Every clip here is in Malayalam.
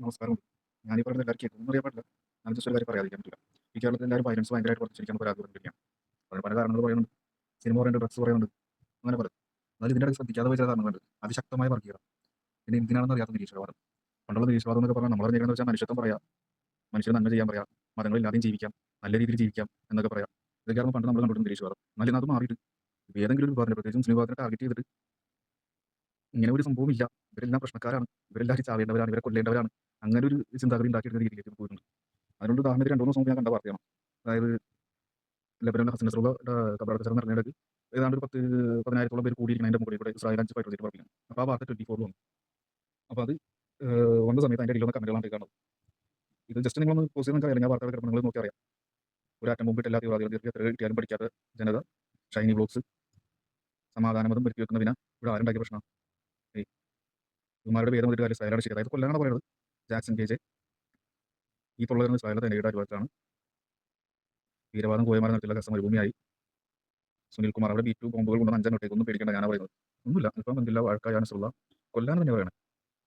നമസ്കാരം. ഈ പറയുന്നത് എല്ലാവർക്കും കേൾക്കും അറിയാൻ ഞാൻ ജസ്റ്റ് ഒരു കാര്യം പറയാതിരിക്കാൻ പറ്റില്ല. ഈ കേരളത്തിൽ എല്ലാവരും വയലൻസ് ഭയങ്കരമായിട്ട് വർദ്ധിച്ചിരിക്കുന്ന പരാതി ആഗ്രഹം അതിന് പല കാരണങ്ങൾ പറയുന്നുണ്ട്. സിനിമ പറയുന്നുണ്ട് ഡ്രഗ്സ് പറയുന്നുണ്ട്. അങ്ങനെ പറയും എന്നാലും ഇതിന്റെ ശ്രദ്ധിക്കാതെ പോയ ചില കാരണങ്ങളുണ്ട്. അതിശക്തമായ വർഗീയത പിന്നെ എന്തിനാണെന്ന് അറിയാത്ത നിരീശ്വരവാദം പണ്ടുള്ള നിരീശ്വരവാദം എന്നൊക്കെ പറഞ്ഞാൽ നമ്മൾ അറിഞ്ഞിരിക്കുന്നത് വെച്ചാൽ മനുഷ്യത്വം പറയാം. മനുഷ്യർ നന്മ ചെയ്യാൻ പറയാം. മതങ്ങളില്ലാതെയും ജീവിക്കാം. നല്ല രീതിയിൽ ജീവിക്കാം എന്നൊക്കെ പറയാം. ഇതൊക്കെയാണ് പണ്ട് നമ്മൾ കണ്ടിട്ടുണ്ട് നിരീശ്വരവാദം എന്നാലും അത് മാറിയിട്ട് ഏതെങ്കിലും ഒരു വിഭാഗത്തിന് പ്രത്യേകിച്ച് മുസ്ലിം ടാർഗറ്റ് ചെയ്തിട്ട് ഇങ്ങനെ ഒരു സംഭവം ഇല്ല ഇവരെല്ലാം പ്രശ്നക്കാരാണ്. ഇവരെല്ലാവരും ചാവേണ്ടവരാണ്. ഇവരെ കൊല്ലേണ്ടവരാണ്. അങ്ങനെ ഒരു ചിന്താഗതി ഉണ്ടാക്കിയെടുക്കുന്ന രീതിയിലേക്ക് പോയിട്ടുണ്ട്. അതിനുള്ള ഉദാഹരണത്തിന് രണ്ടു മൂന്ന് മുമ്പ് ഞാൻ കണ്ട വാർത്തയാണ് അതായത് ലബനനിലെ ഹസൻ നസ്രുള്ള കബറടക്കം നടന്നിടക്ക് ഏതാണ്ട് ഒരു പത്ത് പതിനായിരത്തോളം പേര് കൂടിയിരിക്കുന്ന അതിന്റെ മുകളിൽ കൂടെ ഇസ്രായേൽ അഞ്ച് ഫൈറ്റർ പറപ്പിക്കണം അപ്പോൾ ആ വാർത്ത ട്വന്റി ഫോറിൽ വന്നു. അപ്പോൾ അത് വന്ന സമയത്ത് അതിന്റെ അടിയിലൊന്ന് കമന്റുകളാണ് കാണുന്നത്. ഇത് ജസ്റ്റ് നിങ്ങളൊന്ന് പോസ് ചെയ്ത് നിങ്ങൾക്ക് അറിയാം. വാർത്തകൾ കിടപ്പോൾ നിങ്ങൾ നോക്കി അറിയാം. ഒരു അറ്റം മുമ്പിട്ട് എല്ലാ തീവ്രവാദികളും എത്ര കിട്ടിയാലും പഠിക്കാത്ത ജനത ഷൈനി ബ്ലോക്സ് സമാധാനമതം വരുത്തി വെക്കുന്നതിന് ഇവിടെ ആരുണ്ടാക്കിയ പ്രശ്നമാണ്? ഏയ് ഇവന്മാരുടെ ഭേദം ഒരു കാര്യം സൈലാണ് ശരി അതായത് കൊല്ലാണ് പറയുന്നത് ജാക്സൺ കെ ജെ. ഈ തൊള്ളവരുന്ന ഇസ്രായേലിലെ തേനയുടെ അടിവാരത്താണ് വീരവാദം കോയമാരെ നടത്തിയുള്ള കസ്റ്റമർ ഭൂമിയായി സുനിൽ കുമാർ അവിടെ ബി ടു ബോംബുകൾ കൊണ്ട് അഞ്ചാം ഇട്ടേക്ക് ഒന്നും പേടിക്കേണ്ട ഞാൻ പറയുന്നത്. ഒന്നുമില്ല അല്പം ബന്ധില്ല വഴക്കായാണ് സുള്ള. കൊല്ലാൻ തന്നെ പറയണം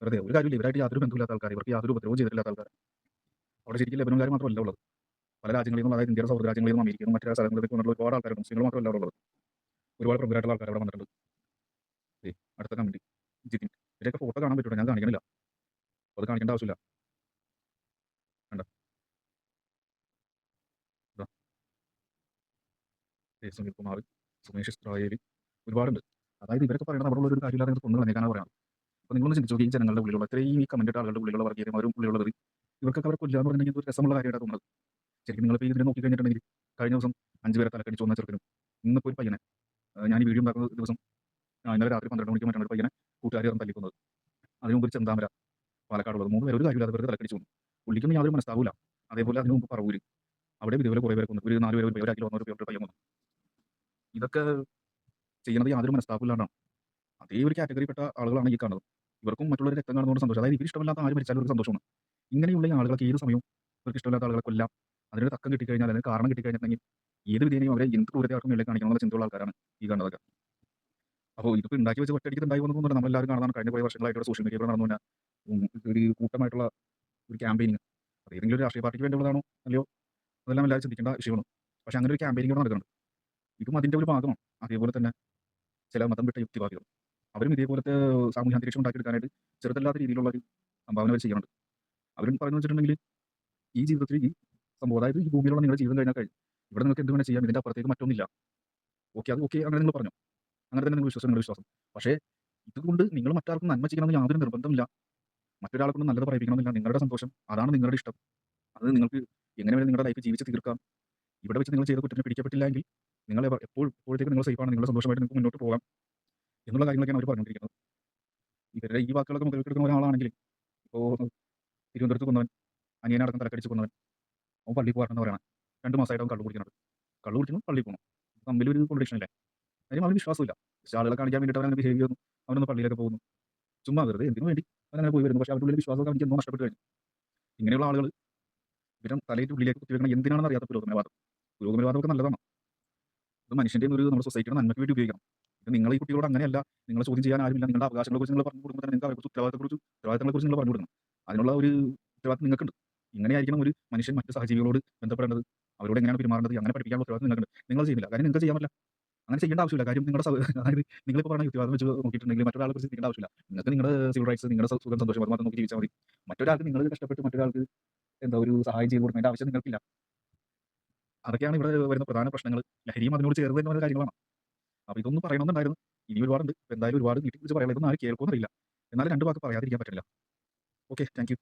വെറുതെ ഒരു കാര്യമില്ല ഇവരായിട്ട് യാതൊരു ബന്ധമില്ലാത്ത ആൾക്കാർ ഇവർക്ക് യാതൊരു ഉപദ്രവവും ചെയ്തിട്ടില്ലാത്ത ആൾക്കാർ. അവിടെ ശരിക്കും ലെബനുകാർ മാത്രമല്ല ഉള്ളത്. പല രാജ്യങ്ങളിൽ നിന്നും അതായത് ഇന്ത്യയുടെ സൗഹൃദ രാജ്യങ്ങളിൽ നിന്നും അമേരിക്കയിൽ മറ്റു സ്ഥലങ്ങളിലേക്ക് വന്നിട്ടുള്ള ഒരുപാട് ആൾക്കാർ മുസ്ലിങ്ങൾ മാത്രമല്ല അവിടെ ഉള്ളത്. ഒരുപാട് പ്രമുഖരായിട്ടുള്ള ആൾക്കാർ അവിടെ വന്നിട്ടുണ്ട്. അടുത്ത കമന്റ് ജിതിൻ ഇവരൊക്കെ ഫോട്ടോ കാണാൻ പറ്റൂട്ടോ ഞാൻ കാണിക്കണില്ല. അത് കാണിക്കേണ്ട ആവശ്യമില്ല. ഏയ് സുനിൽ കുമാർ സുമേഷ് ഇസ്രായേലി ഒരുപാടുണ്ട്. അതായത് ഇവരൊക്കെ പറയുന്നത് അവിടെ ഒരു കാര്യമില്ലാതെ കൊണ്ടു കളഞ്ഞേക്കാനാണ് പറയാം അപ്പോൾ നിങ്ങളൊന്ന് ചിന്തിച്ചു ഈ ജനങ്ങളുടെ ഉള്ളിലുള്ള ഇത്രയും ഈ കമന്റ് ആളുകളുടെ ഉള്ളിലുള്ള വർഗീയമാരും ഉള്ളിലുള്ളത് ഇവർക്കൊക്കെ അവരെ കൊല്ലാന്ന് പറഞ്ഞിട്ടുണ്ടെങ്കിൽ ഒരു രസമുള്ള കാര്യമായിട്ട് തോന്നുന്നത്. ശരിക്കും നിങ്ങളിപ്പോൾ ഇതിനെ നോക്കി കഴിഞ്ഞിട്ടുണ്ടെങ്കിൽ കഴിഞ്ഞ ദിവസം അഞ്ച് പേരെ തലക്കടിച്ച് വന്ന ചെറുക്കനും ഇന്നിപ്പോൾ ഒരു പയ്യനെ ഞാൻ ഈ വീഡിയോ ഉണ്ടാക്കുന്ന ദിവസം ഇന്നലെ രാത്രി പന്ത്രണ്ട് മണിക്ക് മറ്റാണ് പയ്യനെ കൂട്ടുകാരി തല്ലിക്കുന്നത്. അതിനുമ്പോൾ മുമ്പ് ചെന്താമര പാലക്കാടുള്ളത്. മൂന്ന് പേര് ഒരു കാര്യമില്ലാതെ വെറുതെ തലക്കടിച്ചു വന്നു പുള്ളിക്കൊന്നും യാതൊരു മനസ്സാവില്ല അതേപോലെ അതിന് മുമ്പ് പറവൂര്. അവിടെ ഇതുപോലെ കുറേ പേരെ കൊന്നു ഒരു നാല് പേര് ഒരു ഒരാക്കിൽ ഒരു പേര് പയ്യൻ വന്നു. ഇതൊക്കെ ചെയ്യുന്നത് യാതൊരു മനസ്സാവില്ലാണ്ടാണ് അതേ ഒരു കാറ്റഗറിപ്പെട്ട ആളുകളാണ് ഈ കാണുന്നത്. ഇവർക്കും മറ്റുള്ളവർ രക്തം കാണുന്നതുകൊണ്ട് സന്തോഷം. അതായത് ഇവർ ഇഷ്ടമില്ലാത്ത ആര് മരിച്ചാലും ഒരു സന്തോഷമാണ്. ഇങ്ങനെയുള്ള ഈ ആളുകൾക്ക് ഏത് സമയവും ഇവർക്ക് ഇഷ്ടമില്ലാത്ത ആളുകളെ കൊല്ലാം. അതിനൊരു തക്കം കിട്ടിക്കഴിഞ്ഞാൽ അതിന് കാരണം കിട്ടിക്കഴിഞ്ഞിട്ടുണ്ടെങ്കിൽ ഏത് വിധേനയും അവരെ എന്ത് ക്രൂരതയാർക്കും മേലെ കാണിക്കണമെന്നുള്ള ചിന്തയുള്ള ആൾക്കാരാണ് ഈ കാണുന്നതൊക്കെ. അപ്പോൾ ഇതിപ്പോൾ ഉണ്ടാക്കി വെച്ച് ഒറ്റയടിക്ക് ഉണ്ടായി വന്നു നമ്മളെല്ലാവരും കാണുന്നതാണ്. കഴിഞ്ഞ കുറേ വർഷങ്ങളായിട്ട് സോഷ്യൽ മീഡിയ നടന്നു ഒരു കൂട്ടമായിട്ടുള്ള ഒരു ക്യാമ്പയിനിങ് അത് ഏതെങ്കിലും ഒരു രാഷ്ട്രീയ പാർട്ടിക്ക് വേണ്ടിയുള്ളതാണോ അല്ലയോ അതെല്ലാം എല്ലാവരും ചിന്തിക്കേണ്ട വിഷയമാണ്. പക്ഷേ അങ്ങനെ ഒരു ക്യാമ്പയിനിങ് കൂടെ നടക്കുന്നുണ്ട്. ഇതും അതിന്റെ ഒരു ഭാഗമാണ്. അതേപോലെ തന്നെ ചില മതം വിട്ട യുക്തിവാദികൾ അവരും ഇതേപോലത്തെ സാമൂഹ്യ അന്തരീക്ഷം ഉണ്ടാക്കിയെടുക്കാനായിട്ട് ചെറുതല്ലാത്ത രീതിയിലുള്ള ഒരു സംഭാവന അവർ ചെയ്യുന്നുണ്ട്. അവരും പറഞ്ഞു വെച്ചിട്ടുണ്ടെങ്കിൽ ഈ ജീവിതത്തിൽ ഈ സംഭവം അതായത് ഈ ഭൂമിയിലുള്ള നിങ്ങളുടെ ജീവിതം കഴിഞ്ഞാൽ കഴിഞ്ഞു ഇവിടെ നിങ്ങൾക്ക് എന്ത് വേണം ചെയ്യാം ഇതിന്റെ അപ്പുറത്തേക്ക് മറ്റൊന്നില്ല ഓക്കെ അത് ഓക്കെ അങ്ങനെ നിങ്ങൾ പറഞ്ഞു. അങ്ങനെ തന്നെ നിങ്ങൾ വിശ്വാസം നിങ്ങളുടെ വിശ്വാസം. പക്ഷേ ഇതുകൊണ്ട് നിങ്ങൾ മറ്റാർക്കും നന്മ ചെയ്യണമെന്ന് യാതൊരു നിർബന്ധമില്ല മറ്റൊരാളെ കൊണ്ട് നല്ലത് പറയിപ്പിക്കണമെന്നില്ല. നിങ്ങളുടെ സന്തോഷം. അതാണ് നിങ്ങളുടെ ഇഷ്ടം. അത് നിങ്ങൾക്ക് എങ്ങനെ വേണം നിങ്ങളുടെ ലൈഫ് ജീവിച്ച് തീർക്കാം. ഇവിടെ വെച്ച് നിങ്ങൾ ചെയ്ത കുറ്റത്തിന് പിടിക്കപ്പെട്ടില്ലെങ്കിൽ നിങ്ങൾ എപ്പോഴും എപ്പോഴത്തേക്ക് നിങ്ങൾ സേഫാണ് നിങ്ങൾ സന്തോഷമായിട്ട് നിങ്ങൾക്ക് മുന്നോട്ട് പോകാം എന്നുള്ള കാര്യങ്ങളൊക്കെയാണ് അവർ പറഞ്ഞുകൊണ്ടിരിക്കുന്നത്. ഇവരുടെ ഈ വാക്കുകളൊക്കെ മുതലെടുക്കുന്ന ഒരാളാണെങ്കിൽ ഇപ്പോൾ തിരുവനന്തപുരത്ത് കൊന്നവൻ അനിയനടക്കം തലക്കടിച്ച് കൊന്നവൻ അവൻ പള്ളി പോകാറെന്ന് പറയണം. രണ്ട് മാസമായിട്ട് അവൻ കള്ളു കുടിക്കുന്നത് കള്ളു കുടിക്കുന്നു പള്ളി പോകണം തമ്മിൽ ഒരു കോമ്പറ്റീഷൻ ഇല്ല. അതിന് അവന് വിശ്വാസമില്ല. ആളുകളെ കാണിക്കാൻ വേണ്ടിയിട്ട് അവൻ ബിഹേവ് ചെയ്യുന്നു. അവനൊന്ന് പള്ളിയിലൊക്കെ പോകുന്നു. ചുമ്മാ വെറുതെ എന്തിനു വേണ്ടി അങ്ങനെ പോയി വരുന്നു. പക്ഷേ അവരുടെ ഉള്ളിൽ വിശ്വാസമൊക്കെ അവനിക്ക് എന്തോ നഷ്ടപ്പെട്ട് കഴിഞ്ഞു. ഇങ്ങനെയുള്ള ആളുകൾ ഇവരും തലയിട്ട് ഉള്ളിലേക്ക് കുത്തിവെക്കണം എന്തിനാണെന്ന് അറിയാത്ത പുരോഗമനവാദം. പുരോഗമനവാദമൊക്കെ നല്ലതാണ്. അത് മനുഷ്യന്റെ ഒരു നമ്മുടെ സൊസൈറ്റിയുടെ നന്മയ്ക്ക് വേണ്ടി ഉപയോഗിക്കണം. ഇത് നിങ്ങൾ ഈ കുട്ടികളോട് അങ്ങനെയല്ല. നിങ്ങൾ ചോദ്യം ചെയ്യാൻ ആരുമില്ല. നിങ്ങളുടെ അവകാശങ്ങളെ കുറിച്ച് നിങ്ങൾ പറഞ്ഞു കൊടുക്കുമ്പോൾ തന്നെ നിങ്ങൾക്ക് അവരെക്കുറിച്ച് ഉത്തരവാദിത്തത്തെക്കുറിച്ച് ഉത്തരവാദിത്തങ്ങളെക്കുറിച്ച് നിങ്ങൾ പറഞ്ഞു കൊടുക്കണം അതിനുള്ള ഒരു ഉത്തരവാദിത്തം നിങ്ങൾക്കുണ്ട്. ഇങ്ങനെയായിരിക്കണം ഒരു മനുഷ്യൻ മറ്റു സഹജീവികളോട് ബന്ധപ്പെടേണ്ടത്. അവരോട് എങ്ങനെയാണ് പെരുമാറേണ്ടത്? അങ്ങനെ പഠിപ്പിക്കാനുള്ള ഉത്തരവാദിത്തം നിങ്ങൾക്കുണ്ട്. നിങ്ങൾ ചെയ്യുന്നില്ല. കാര്യം നിങ്ങൾക്ക് ചെയ്യാൻ പറ്റില്ല. അങ്ങനെ ചെയ്യേണ്ട ആവശ്യമില്ല. കാര്യം നിങ്ങളുടെ അതായത് നിങ്ങളിപ്പോൾ പറഞ്ഞ യുക്തിവാദം വെച്ച് നോക്കിയിട്ടുണ്ടെങ്കിൽ മറ്റൊരാളെ കുറിച്ച് ചിന്തിക്കേണ്ട ആവശ്യമില്ല. നിങ്ങൾക്ക് നിങ്ങളുടെ സിവിൽ റൈറ്റ്സ് നിങ്ങളുടെ സുഖം സന്തോഷം അത് മാത്രം നോക്കി ജീവിച്ചാൽ മതി. മറ്റൊരാൾക്ക് നിങ്ങൾ കഷ്ടപ്പെട്ട് മറ്റൊരാൾക്ക് എന്താ ഒരു സഹായം ചെയ്ത് കൊടുക്കേണ്ട ആവശ്യം നിങ്ങൾക്കില്ല. അതൊക്കെയാണ് ഇവിടെ വരുന്ന പ്രധാന പ്രശ്നങ്ങൾ. ലഹരിയും അതിനോട് ചേർന്ന് വരുന്ന കാര്യങ്ങളാണ്. അപ്പോൾ ഇതൊന്നും പറയണമെന്നുണ്ടായിരുന്നു. ഇനി ഒരുപാടുണ്ട്. എന്തായാലും ഒരുപാട് നീട്ടി കുറിച്ച് പറയാനുള്ളത് ആരും കേൾക്കുമെന്നറിയില്ല. എന്നാലും രണ്ട് വാക്ക് പറയാതിരിക്കാൻ പറ്റില്ല. Okay thank